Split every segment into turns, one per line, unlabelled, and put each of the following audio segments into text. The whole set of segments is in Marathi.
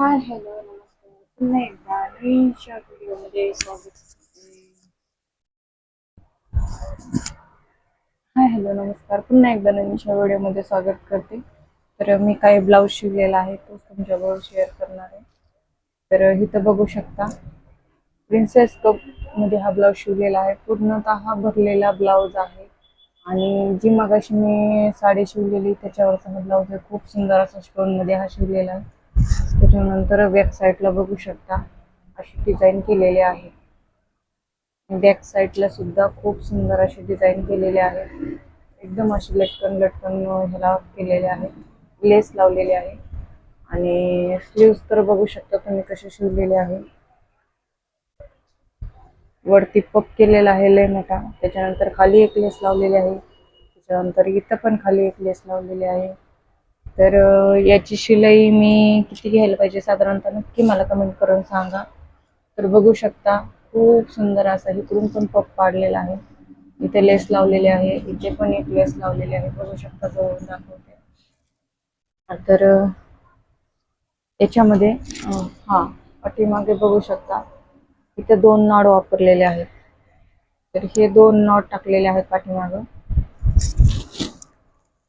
हाय हॅलो नमस्कार पुन्हा एकदा नवीनच्या व्हिडिओमध्ये स्वागत करते हाय हॅलो नमस्कार पुन्हा एकदा नवीनच्या व्हिडिओमध्ये स्वागत करते तर मी काही ब्लाऊज शिवलेला आहे तोच तुमच्याबरोबर शेअर करणार आहे तर इथं बघू शकता प्रिन्सेस कपमध्ये हा ब्लाऊज शिवलेला आहे पूर्णतः भरलेला ब्लाऊज आहे आणि जी मगाशी मी साडी शिवलेली त्याच्यावरचा हा ब्लाऊज आहे खूप सुंदर असा स्टोनमध्ये हा शिवलेला आहे त्याच्यानंतर बॅक साईडला बघू शकता अशी डिझाईन केलेली आहे. बॅक साईडला सुद्धा खूप सुंदर अशी डिझाईन केलेली आहे. एकदम अशी लटकन लटकन ह्याला केलेले आहे. लेस लावलेले आहे. आणि स्लीव्स तर बघू शकता तुम्ही कसे शिवलेले आहे वरती पप केलेला आहे लय मोठा. त्याच्यानंतर खाली एक लेस लावलेली आहे. त्याच्यानंतर इथं पण खाली एक लेस लावलेली आहे. तर याची शिलाई मी किती घ्यायला पाहिजे साधारणतः नक्की मला कमेंट करून सांगा. तर बघू शकता खूप सुंदर असा इकडून पण पप पाडलेला आहे. इथे लेस लावलेले आहे इथे पण एक लेस लावलेले आहे. बघू शकता जवळून दाखवते. तर याच्यामध्ये हा पाठीमागे बघू शकता इथे दोन नॉड वापरलेले आहेत. तर हे दोन नॉट टाकलेले आहेत पाठीमागं.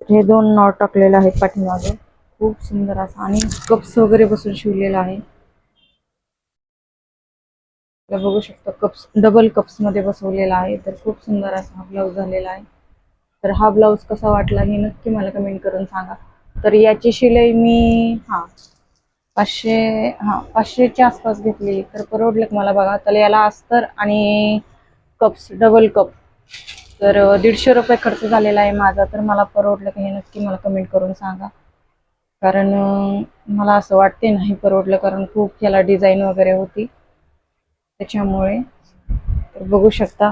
हे दोन नॉट टाकलेले आहेत पाठीमागे. खूप सुंदर असा आणि कप्स वगैरे बसून शिवलेला आहे. बघू शकता कप्स डबल कप्समध्ये बसवलेला आहे. तर खूप सुंदर असा हा ब्लाऊज झालेला आहे. तर हा ब्लाऊज कसा वाटला हे नक्की मला कमेंट करून सांगा. तर याची शिलाई मी हा पाचशे हा पाचशेच्या आसपास घेतली तर परवडलं मला बघा. तर याला अस्तर आणि कप्स डबल कप तर दीडशे रुपये खर्च झालेला आहे माझा. तर मला परवडलं का हे नक्की मला कमेंट करून सांगा. कारण मला असं वाटते नाही परवडलं कारण खूप याला डिझाईन वगैरे होती. त्याच्यामुळे तर बघू शकता.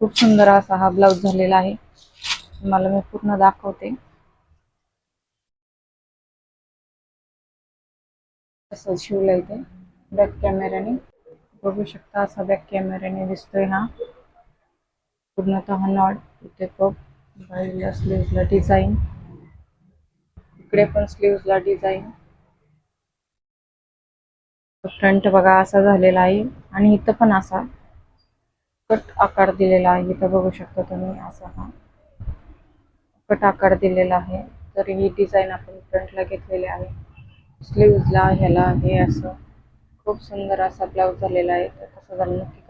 खूप सुंदर असा हा ब्लाऊज झालेला आहे. मला मी पूर्ण दाखवते. असं शिवलं ते. बॅक कॅमेऱ्याने बघू शकता असा बॅक कॅमेऱ्याने दिसतोय हा. पूर्णतः नॉड इथे कप बाजूला स्लीव्हजला डिझाईन इकडे पण स्लीव्हजला डिझाईन फ्रंट बघा असा झालेला आहे आणि इथं पण असा. कट आकार दिलेला आहे. इथं बघू शकता तुम्ही असा हा. कट आकार दिलेला आहे. तर ही डिझाईन आपण फ्रंटला घेतलेली आहे. स्लीव्हजला ह्याला हे असं. खूप सुंदर असा ब्लाऊज झालेला आहे. तर कसं झालं नक्की